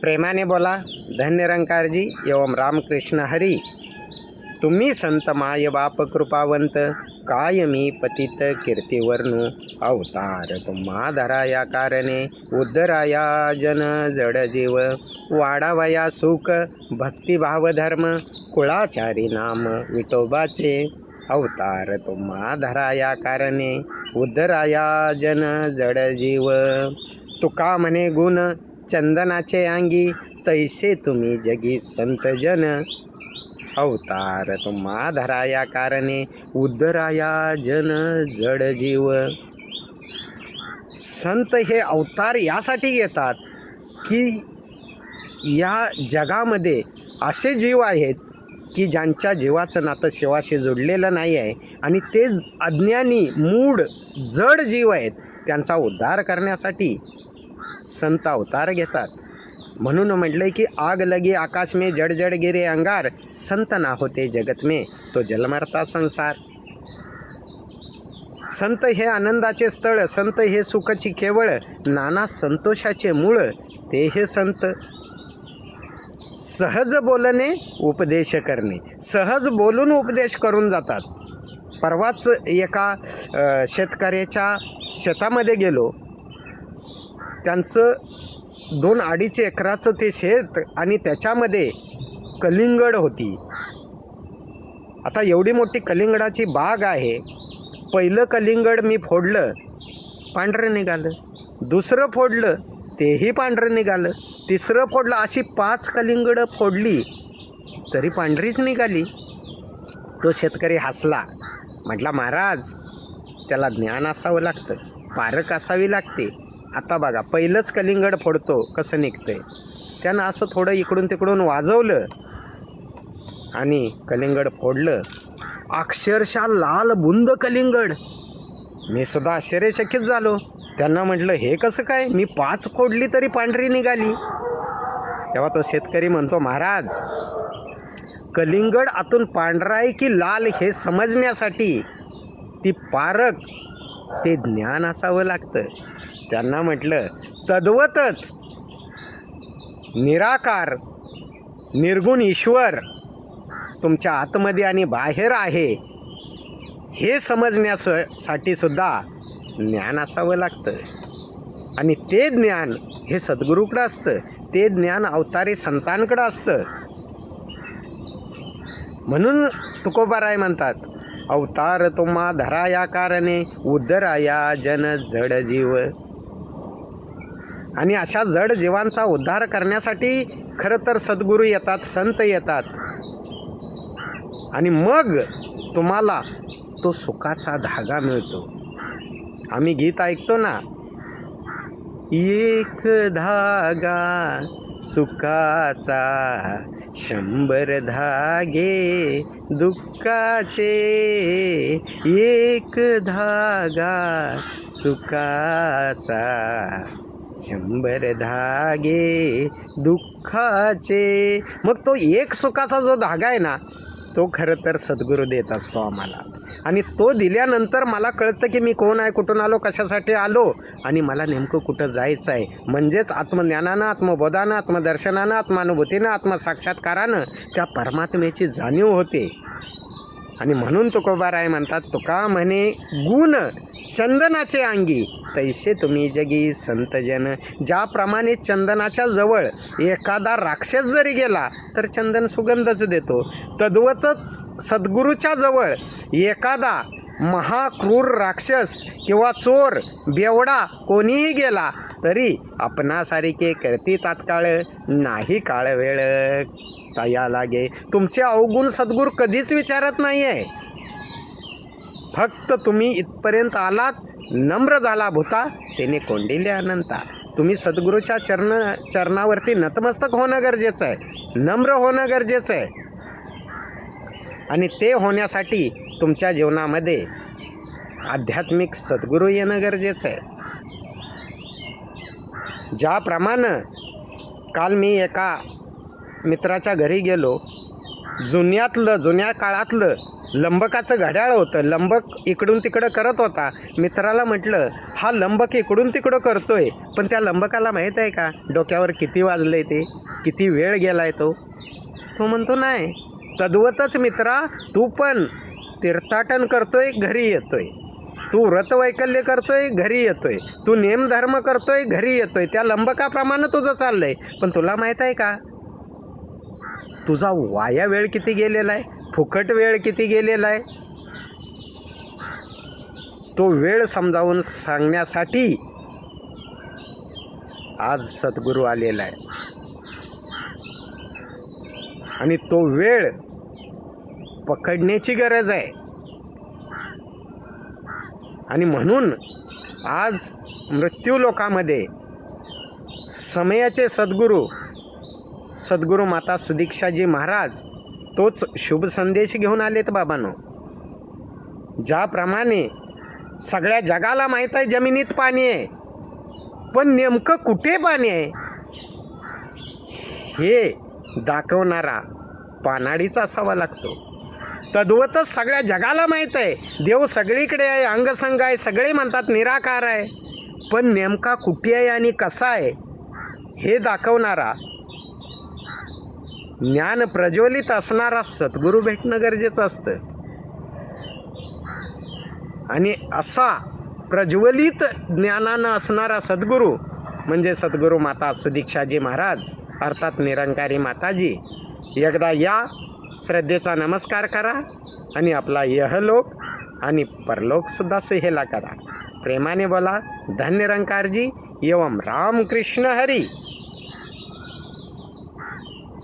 प्रेमाने बोला धन्यरंकारजी एवं रामकृष्ण हरी. तुम्ही संत माय बाप कृपावंत काय मी पतित कीर्तिवर्णू अवतार. तुम्हा धराया कारणे उद्धराया जन जडजीव वाढावया सुख भक्तिभाव धर्म कुळाचारी नाम विठोबाचे अवतार. तुम्हा धराया कारणे उद्धराया जन जडजीव तुका म्हणे गुण चंदनाचे अंगी तैसे तुम्ही जगी संत जन. अवतार तुम्हा धराया कारणे उद्धराया जन जड जीव. संत हे अवतार यासाठी घेतात की या जगामध्ये असे जीव आहेत की ज्यांच्या जीवाचं नातं शिवाशी जोडलेलं नाही आहे आणि ते अज्ञानी मूड जड जीव आहेत त्यांचा उद्धार करण्यासाठी संत अवतार घेतात. म्हणून म्हटलंय की आग लगी आकाश में जड जड गिरे अंगार संत ना होते जगत में तो जलमरता संसार. संत हे आनंदाचे स्थळ संत हे सुखची केवळ नाना संतोषाचे मूळ ते हे संत. सहज बोलणे उपदेश करणे. सहज बोलून उपदेश करून जातात. परवाच एका शेतकऱ्याच्या शेतामध्ये गेलो. त्यांचं दोन अडीच एकराचं ते शेत आणि त्याच्यामध्ये कलिंगड होती. आता एवढी मोठी कलिंगडाची बाग आहे. पहिलं कलिंगड मी फोडलं पांढरं निघालं. दुसरं फोडलं तेही पांढरं निघालं. तिसरं फोडलं अशी पाच कलिंगडं फोडली तरी पांढरीच निघाली. तो शेतकरी हसला. म्हटला महाराज त्याला ज्ञान असावं लागतं पारख असावी लागते. आता बघा पहिलंच कलिंगड फोडतो कसं निघतंय? त्यानं असं थोडं इकडून तिकडून वाजवलं आणि कलिंगड फोडलं. अक्षरशः लाल बुंद कलिंगड. मी सुद्धा आश्चर्यचकित झालो. त्यांना म्हटलं हे कसं काय? मी पाच फोडली तरी पांढरी निघाली. तेव्हा तो शेतकरी म्हणतो महाराज कलिंगड आतून पांढरा आहे की लाल हे समजण्यासाठी ती पारक ते ज्ञान असावं लागतं. त्यांना म्हटलं तद्वतच. निराकार निर्गुण ईश्वर तुमच्या आतमध्ये आणि बाहेर आहे. हे समजण्यासाठी सुद्धा ज्ञान असावं लागतं. आणि ते ज्ञान हे सद्गुरूकडं असतं. ते ज्ञान अवतारी संतांकडं असतं. म्हणून तुकोबाराय म्हणतात अवतार तुम्हा धराया कारणे उद्धराया जन जड जीव. आणि अशा जड जीवांचा उद्धार करण्यासाठी खरं तर सद्गुरू येतात संत येतात. आणि मग तुम्हाला तो सुखाचा धागा मिळतो. आम्ही गीत ऐकतो ना एक धागा सुखाचा शंभर धागे दुःखाचे एक धागा सुखाचा. शंभर धागे दुःखाचे. मग तो एक सुखाचा जो धागा आहे ना तो खरं तर सद्गुरू देत असतो आम्हाला. आणि तो दिल्यानंतर मला कळतं की मी कोण आहे कुठून आलो कशासाठी आलो आणि मला नेमकं कुठं जायचं आहे. म्हणजेच आत्मज्ञानानं आत्मबोधानं आत्मदर्शनानं आत्मानुभूतीनं आत्मसाक्षात्कारानं त्या परमात्म्याची जाणीव होते. आणि म्हणून तुकोबाराय म्हणतात तुका म्हणे गुण चंदनाचे अंगी तैसे तुम्ही जगी संतजन. ज्याप्रमाणे चंदनाच्या जवळ एखादा राक्षस जरी गेला तर चंदन सुगंधच देतो. तद्वतच सद्गुरूच्या जवळ एखादा महाक्रूर राक्षस किंवा चोर बेवडा कोणीही गेला तरी आपणासारखे करती तात्काळ? नाही काळ वेळ. तया लागे तुमचे अवगुण सद्गुरू कधीच विचारत नाही आहे फक्त तुम्ही इथपर्यंत आलात नम्र झाला भूता त्याने कोंडिले अनंता. तुम्ही सद्गुरूच्या चरण चरणावरती नतमस्तक होणं गरजेचं आहे. नम्र होणं गरजेचं आहे. आणि ते होण्यासाठी तुमच्या जीवनामध्ये आध्यात्मिक सद्गुरू येणं गरजेचं आहे. ज्याप्रमाणे काल मी एका मित्राच्या घरी गेलो जुन्यातलं जुन्या काळातलं लंबकाचं घड्याळ होतं. लंबक इकडून तिकडं करत होता. मित्राला म्हटलं हा लंबक इकडून तिकडं करतोय पण त्या लंबकाला माहीत आहे का? डोक्यावर किती वाजलंय ते? किती वेळ गेला आहे तो? तो म्हणतो नाही. तद्वतच मित्रा तू पण तीर्थाटन करतोय घरी येतोय. तू व्रतवैकल्य करतोय घरी येतोय. तू नेमधर्म करतोय घरी येतोय. त्या लंबकाप्रमाणे तुझं चाललंय. पण तुला माहीत आहे का? तुझा वाया वेळ किती गेलेला आहे? फुकट वेळ किती गेलेला आहे? तो वेळ समजावून सांगण्यासाठी आज सद्गुरू आलेला आहे. आणि तो वेळ पकडण्याची गरज आहे. आणि म्हणून आज मृत्यू लोकामध्ये समयाचे सद्गुरू सद्गुरू माता सुदीक्षाजी महाराज तोच शुभ संदेश घेऊन आलेत बाबांनो. ज्याप्रमाणे सगळ्या जगाला माहीत आहे जमिनीत पाणी आहे पण नेमकं कुठे पाणी आहे? हे दाखवणारा पानाडीचा असावा लागतो तद्वतच सगळ्या जगाला माहीत आहे. देव सगळीकडे आहे अंगसंग आहे सगळे म्हणतात निराकार आहे. पण नेमका कुठे आहे आणि कसा आहे? हे दाखवणारा ज्ञान प्रज्वलित असणारा सद्गुरू भेटणं गरजेचं असतं. आणि असा प्रज्वलित ज्ञानानं असणारा सद्गुरू म्हणजे सद्गुरू माता सुदीक्षाजी महाराज अर्थात निरंकारी माताजी एकदा या श्रद्धेचा नमस्कार करा आणि आपला यहलोक आणि परलोकसुद्धा सुहेला करा. प्रेमाने बोला धन्य रंकारजी एवं रामकृष्ण हरी.